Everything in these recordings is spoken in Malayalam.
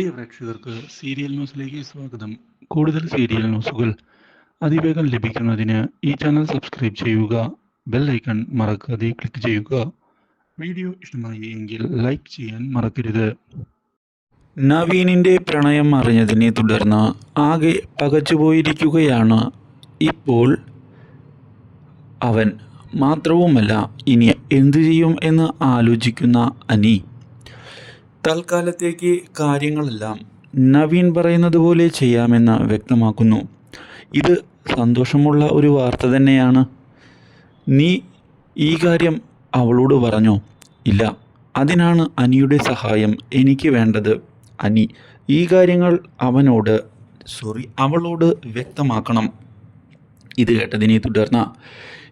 പ്രിയ പ്രേക്ഷകർക്ക് സീരിയൽ ന്യൂസിലേക്ക് സ്വാഗതം. കൂടുതൽ സീരിയൽ ന്യൂസുകൾ അതിവേഗം ലഭിക്കുന്നതിന് ഈ ചാനൽ സബ്സ്ക്രൈബ് ചെയ്യുക ബെൽ ഐക്കൺ മറക്കാതെ ക്ലിക്ക് ചെയ്യുക. വീഡിയോ ഇഷ്ടമായി എങ്കിൽ ലൈക്ക് ചെയ്യാൻ മറക്കരുത്. നവീനിന്റെ പ്രണയം അറിഞ്ഞതിനെ തുടർന്ന് ആകെ പകച്ചുപോയിരിക്കുകയാണ് ഇപ്പോൾ അവൻ. മാത്രവുമല്ല ഇനി എന്തു ചെയ്യും എന്ന് ആലോചിക്കുന്ന അനി. തൽക്കാലത്തേക്ക് കാര്യങ്ങളെല്ലാം നവീൻ പറയുന്നത് പോലെ ചെയ്യാമെന്ന് വ്യക്തമാക്കുന്നു. ഇത് സന്തോഷമുള്ള ഒരു വാർത്ത തന്നെയാണ്. നീ ഈ കാര്യം അവളോട് പറഞ്ഞോ? ഇല്ല. അതിനാണ് അനിയുടെ സഹായം എനിക്ക് വേണ്ടത്. അനി ഈ കാര്യങ്ങൾ അവനോട് സോറി അവളോട് വ്യക്തമാക്കണം. ഇത് കേട്ടതിനെ തുടർന്ന്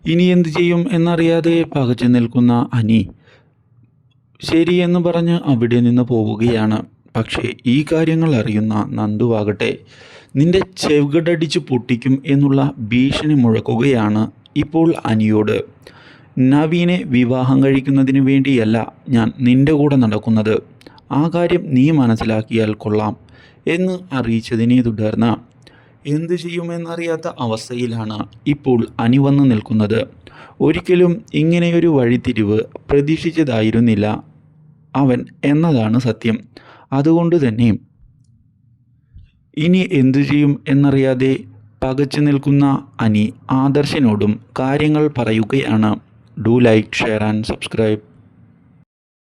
ഇനി എന്ത് ചെയ്യും എന്നറിയാതെ പകച്ചു നിൽക്കുന്ന അനി ശരി എന്ന് പറഞ്ഞ് അവിടെ നിന്ന് പോവുകയാണ്. പക്ഷേ ഈ കാര്യങ്ങൾ അറിയുന്ന നന്ദുവാകട്ടെ നിന്റെ ചെവികടടിച്ച് പൊട്ടിക്കും എന്നുള്ള ഭീഷണി മുഴക്കുകയാണ് ഇപ്പോൾ അനിയോട്. നവീനെ വിവാഹം കഴിക്കുന്നതിന് വേണ്ടിയല്ല ഞാൻ നിന്റെ കൂടെ നടക്കുന്നത്. ആ കാര്യം നീ മനസ്സിലാക്കിയാൽ കൊള്ളാം എന്ന് അറിയിച്ചതിനെ തുടർന്ന് എന്തു ചെയ്യുമെന്നറിയാത്ത അവസ്ഥയിലാണ് ഇപ്പോൾ അനി വന്ന് നിൽക്കുന്നത്. ഒരിക്കലും ഇങ്ങനെയൊരു വഴിത്തിരിവ് പ്രതീക്ഷിച്ചതായിരുന്നില്ല. അവൻ എന്നതാണ് സത്യം. അതുകൊണ്ട് തന്നെ ഇനി എന്തു ചെയ്യും എന്നറിയാതെ പകച്ചു നിൽക്കുന്ന അനി ആദർശിനോടും കാര്യങ്ങൾ പറയുകയാണ്. Do like share and subscribe.